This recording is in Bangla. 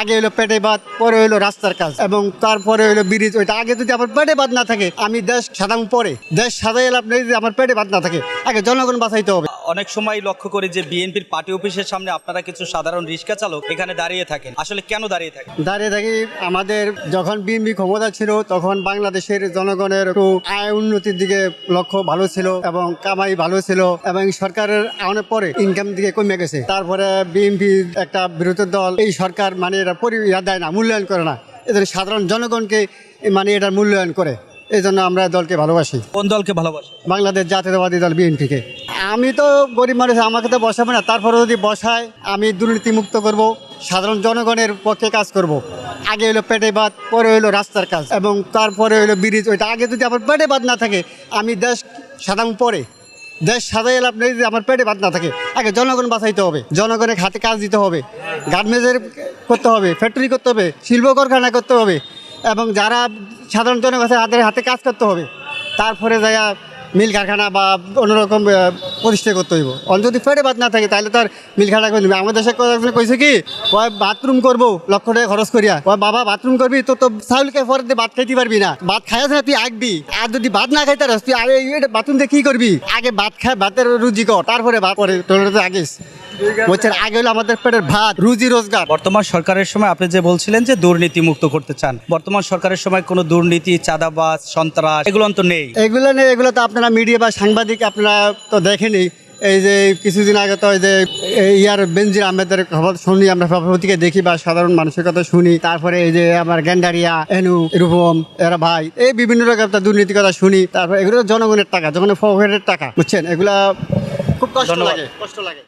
আগে হলো পেটে ভাত, পরে হলো রাস্তার কাজ। এবং তারপরে হলো ব্রিজ, ওইটা আগে যদি আমার পেটে ভাত না থাকে, আমি দেশ সাধারণ পরে। দেশ সাদা এলাম যদি আমার পেটে ভাত না থাকে। আগে জনগণ বাঁচাইতে হবে। অনেক সময় লক্ষ্য করি যে বিএনপির পার্টি অফিসের সামনে আপনারা কিছু সাধারণ রিক্সা চালক এখানে দাঁড়িয়ে থাকেন। আসলে কেন দাঁড়িয়ে থাকেন? দাঁড়িয়ে থাকি আমাদের যখন বিএনপি ক্ষমতা ছিল তখন বাংলাদেশের জনগণের একটু আয় উন্নতির দিকে লক্ষ্য ভালো ছিল এবং কামাই ভালো ছিল এবং সরকারের আওয়ানোর পরে ইনকাম দিকে কমে গেছে। তারপরে বিএনপি একটা বিরোধী দল এই সরকার মানে এটা পরি দেয় না মূল্যায়ন করে না। এদের সাধারণ জনগণকে মানে এটার মূল্যায়ন করে। এই জন্য আমরা দলকে ভালোবাসি। কোন দলকে ভালোবাসি বাংলাদেশ জাতীয়তাবাদী দল বিএনপিকে। আমি তো গরিব মানুষ, আমাকে তো বসাবে না। তারপরে যদি বসায়, আমি দুর্নীতিমুক্ত করব, সাধারণ জনগণের পক্ষে কাজ করব। আগে হলো পেটে ভাত, পরে হলো রাস্তার কাজ। এবং তারপরে হলো ব্রিজ, ওইটা আগে যদি আমার পেটে ভাত না থাকে, আমি দেশ সাদাম পরে। দেশ সাদাই লাভ নেই যদি আমার পেটে ভাত না থাকে, আগে জনগণ বাঁচাইতে হবে। জনগণের হাতে কাজ দিতে হবে। গার্মেন্টসের করতে হবে, ফ্যাক্টরি করতে হবে, শিল্প কারখানা করতে হবে। এবং যারা সাধারণ জনগণের হাতে হাতে কাজ করতে হবে। তারপরে যাইয়া মিল কারখানা বা অন্যরকম প্রতিষ্ঠা করতে হইব। অন যদি ফেটে বাদ না থাকে, তাহলে তার মিল কারখানা করে দিবে আমাদের দেশে কইছে কি, কয়, বাথরুম করব, লক্ষ টাকা খরচ করিয়া। কয়, বাবা, বাথরুম করবি? তো তো চাউলকে পরে ভাত খাইতে পারবি না। ভাত খাইয়াছ না, তুই আঁকবি। আর যদি ভাত না খাইতে তুই আরে বাথরুম দিয়ে কি করবি? আগে ভাত খায় ভাতের রুজি কর, তারপরে ভাত পরে তোর তো আগিস বলছেন আগে হলো আমাদের পেটের ভাত রুজি রোজগার। বর্তমান সরকারের সময় আপনি যে বলছিলেন যে দুর্নীতি মুক্ত করতে চান বর্তমান সরকারের সময় কোনো দুর্নীতি চাঁদাবাজ সন্ত্রাস এগুলো তো নেই। এগুলো নিয়ে এগুলো তো আপনারা মিডিয়া বা সাংবাদিক আপনারা তো দেখেনি। এই যে কিছুদিন আগে তো এই যে ইয়ার বেনজির আহমেদের খবর শুনি আমরা সভাপতিকে দেখি বা সাধারণ মানুষের কথা শুনি। তারপরে এই যে আমার গ্যান্ডারিয়া এনু রূপম এরা ভাই এই বিভিন্ন রকম একটা দুর্নীতির কথা শুনি। তারপরে এগুলো জনগণের টাকা জনগণের পকেটের টাকা বুঝছেন? এগুলা খুব কষ্ট লাগে কষ্ট লাগে।